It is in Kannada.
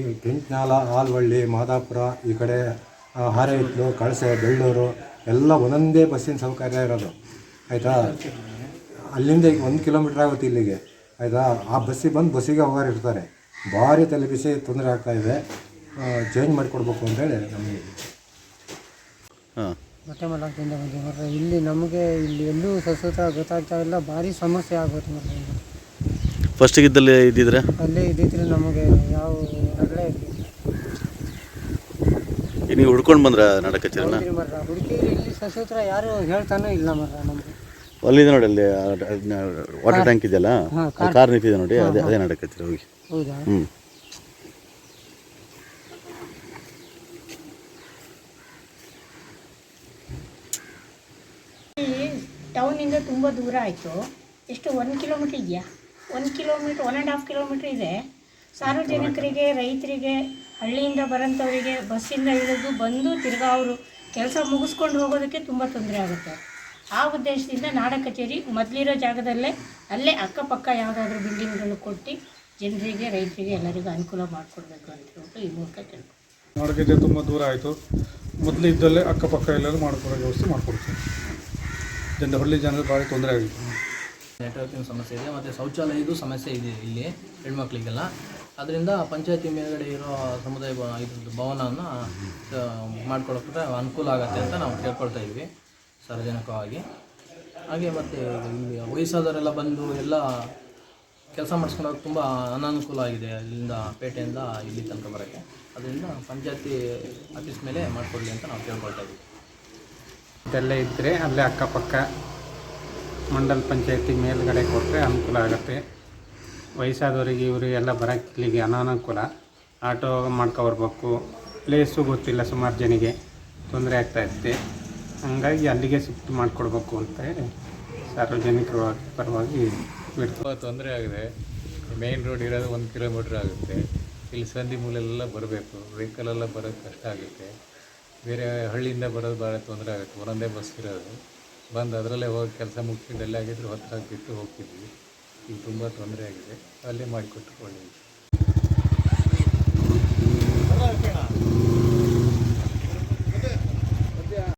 ಈ ಆಲ್ವಳ್ಳಿ ಮಾದಾಪುರ ಈ ಕಡೆ ಹಾರೈತ್ಲು ಹಾರೇಹಿತ್ಲು ಕಳಸೆ ಬೆಳ್ಳೂರು ಎಲ್ಲ ಒಂದೊಂದೇ ಬಸ್ಸಿನ ಸೌಕರ್ಯ ಇರೋದು. ಆಯಿತಾ? ಅಲ್ಲಿಂದ ಈಗ ಒಂದು ಕಿಲೋಮೀಟ್ರ್ ಆಗುತ್ತೆ ಇಲ್ಲಿಗೆ. ಆಯಿತಾ? ಆ ಬಸ್ಸಿಗೆ ಬಂದು ಬಸ್ಸಿಗೆ ಹೋಗೋರು ಇರ್ತಾರೆ. ಭಾರಿ ತಲೆ ಬಿಸಿ ತೊಂದರೆ ಆಗ್ತಾಯಿದೆ ಚೇಂಜ್ ಮಾಡಿಕೊಡ್ಬೇಕು ಅಂತೇಳಿ ನಮಗೆ. ಹಾಂ. ಮತ್ತೆ ಬಂದೀವಿ ಇಲ್ಲಿ ನಮಗೆ ಇಲ್ಲಿ ಎಲ್ಲೂ ಸಸ್ವತ ಗೊತ್ತಾಗ್ತಾ ಇಲ್ಲ. ಭಾರಿ ಸಮಸ್ಯೆ ಆಗುತ್ತೆ ಮರ್ರೆ. ಇಲ್ಲಿ. ಫಸ್ಟಿಗಿದ್ದಲ್ಲಿ ಇದ್ದಿದ್ರೆ? ಅಲ್ಲೇ ಇದ್ದಿದ್ರೆ ನಮಗೆ ಯಾವ ಈಗ ನೀವು ಹುಡ್ಕೊಂಡು ಬಂದ್ರ ನಾಟಕ ಕಚೇರಿನ? ಮರ್ರೆ. ಇಲ್ಲಿ ಸಸೂತ್ರ ಯಾರು ಹೇಳ್ತಾನೂ ಇಲ್ಲ ಮರ್ರೆ ನಮಗೆ. ಅಲ್ಲಿದೆ ನೋಡಿ ಅಲ್ಲಿ ವಾಟರ್ ಟ್ಯಾಂಕ್ ಇದೆಯಲ್ಲ ಹಾಂ, ಆ ಕಾರ್. ನಿಂತಿದೆ ನೋಡಿ ಅದೇ ಅದೇ ನಾಟಕ ಕಚೇರಿ ಹೋಗಿ. ಹೌದಾ? ಹ್ಞೂ ಟೌನಿಂದ ತುಂಬ ದೂರ ಆಯಿತು. ಎಷ್ಟು ಒಂದು ಕಿಲೋಮೀಟ್ರ್ ಇದೆಯಾ? ಒಂದು kilometre one and half kilometre ಇದೆ. ಸಾರ್ವಜನಿಕರಿಗೆ, ರೈತರಿಗೆ, ಹಳ್ಳಿಯಿಂದ ಬರೋಂಥವರಿಗೆ ಬಸ್ಸಿಂದ ಇಳಿದು ಬಂದು ತಿರ್ಗಾ ಅವರು ಕೆಲಸ ಮುಗಿಸ್ಕೊಂಡು ಹೋಗೋದಕ್ಕೆ ತುಂಬ ತೊಂದರೆ ಆಗುತ್ತೆ. ಆ ಉದ್ದೇಶದಿಂದ ನಾಡ ಕಚೇರಿ ಮೊದಲಿರೋ ಜಾಗದಲ್ಲೇ ಅಲ್ಲೇ ಅಕ್ಕಪಕ್ಕ ಯಾವುದಾದ್ರೂ ಬಿಲ್ಡಿಂಗ್ಗಳು ಕೊಟ್ಟು ಜನರಿಗೆ, ರೈತರಿಗೆ ಎಲ್ಲರಿಗೂ ಅನುಕೂಲ ಮಾಡಿಕೊಡ್ಬೇಕು ಅಂತ ಹೇಳ್ಬಿಟ್ಟು ಈ ಮೂಲಕ ಕೇಳ್ಬೋದು ನಾಡ ಕಚೇರಿ ತುಂಬ ದೂರ ಆಯಿತು. ಮೊದಲು ಇದ್ದಲ್ಲೇ ಅಕ್ಕಪಕ್ಕ ಎಲ್ಲರೂ ಮಾಡ್ಕೊಡೋ ವ್ಯವಸ್ಥೆ ಮಾಡಿಕೊಡ್ತೀವಿ. ಜನರ ಹಳ್ಳಿ ಜನರಿಗೆ ಭಾಳ ತೊಂದರೆ ಆಗಿತ್ತು ನೆಟ್ವರ್ಕಿಂಗ್ ಸಮಸ್ಯೆ ಇದೆ, ಮತ್ತು ಶೌಚಾಲಯದ ಸಮಸ್ಯೆ ಇದೆ ಇಲ್ಲಿ ಹೆಣ್ಮಕ್ಳಿಗೆಲ್ಲ. ಅದರಿಂದ ಪಂಚಾಯತಿ ಮೇಲ್ಗಡೆ ಇರೋ ಸಮುದಾಯ ಇದ್ರದ್ದು ಭವನವನ್ನು ಮಾಡ್ಕೊಳಕ್ಕೆ ಅನುಕೂಲ ಆಗುತ್ತೆ ಅಂತ ನಾವು ಕೇಳ್ಕೊಳ್ತಾ ಇದ್ವಿ, ಸಾರ್ವಜನಿಕವಾಗಿ. ಹಾಗೆ ಮತ್ತು ಇಲ್ಲಿ ವಯಸ್ಸಾದವರೆಲ್ಲ ಬಂದು ಎಲ್ಲ ಕೆಲಸ ಮಾಡಿಸ್ಕೊಂಡಾಗ ತುಂಬ ಅನಾನುಕೂಲ ಆಗಿದೆ ಇಲ್ಲಿಂದ ಪೇಟೆಯಿಂದ ಇಲ್ಲಿ ತನಕ ಬರೋಕ್ಕೆ. ಅದರಿಂದ ಪಂಚಾಯತಿ ಆಫೀಸ್ ಮೇಲೆ ಮಾಡಿಕೊಡ್ಲಿ ಅಂತ ನಾವು ಕೇಳ್ಕೊಳ್ತಾ ಇದ್ವಿ. ಇದೆಲ್ಲ ಇದ್ದರೆ ಅಲ್ಲೇ ಅಕ್ಕಪಕ್ಕ ಮಂಡಲ್ ಪಂಚಾಯತಿ ಮೇಲುಗಡೆ ಕೊಟ್ಟರೆ ಅನುಕೂಲ ಆಗುತ್ತೆ. ವಯಸ್ಸಾದವರಿಗೆ ಇವರಿಗೆಲ್ಲ ಬರೋಕ್ಕೆ ಇಲ್ಲಿಗೆ ಅನಾನುಕೂಲ. ಆಟೋ ಮಾಡ್ಕೊಬರ್ಬೇಕು ಪ್ಲೇಸು ಗೊತ್ತಿಲ್ಲ ಸುಮಾರು ಜನಿಗೆ ತೊಂದರೆ ಆಗ್ತಾ ಇರುತ್ತೆ. ಹಂಗಾಗಿ ಅಲ್ಲಿಗೆ ಶಿಫ್ಟ್ ಮಾಡಿಕೊಡ್ಬೇಕು ಅಂತ ಹೇಳಿ ಸಾರ್ವಜನಿಕರ ಪರವಾಗಿ ತುಂಬ ತೊಂದರೆ ಆಗಿದೆ. ಮೇನ್ ರೋಡ್ ಇರೋದು ಒಂದು ಕಿಲೋಮೀಟ್ರ್ ಆಗುತ್ತೆ. ಇಲ್ಲಿ ಸಂಧಿ ಮೂಲೆಲ್ಲ ಬರಬೇಕು. ವೆಹಿಕಲೆಲ್ಲ ಬರೋದು ಕಷ್ಟ ಆಗುತ್ತೆ. ಬೇರೆ ಹಳ್ಳಿಯಿಂದ ಬರೋದು ಭಾಳ ತೊಂದರೆ ಆಗುತ್ತೆ. ಒಂದೊಂದೇ ಬಸ್ ಇರೋದು. ಬಂದು ಅದರಲ್ಲೇ ಹೋಗಿ ಕೆಲಸ ಮುಗಿಸ್ಕೊಂಡು ಆಗಿದ್ರು ಹೊತ್ತಾಗಿ ಬಿಟ್ಟು ಹೋಗ್ತಿದ್ವಿ. ಈಗ ತುಂಬ ತೊಂದರೆ ಆಗಿದೆ. ಅಲ್ಲೇ ಮಾಡಿಕೊಟ್ರು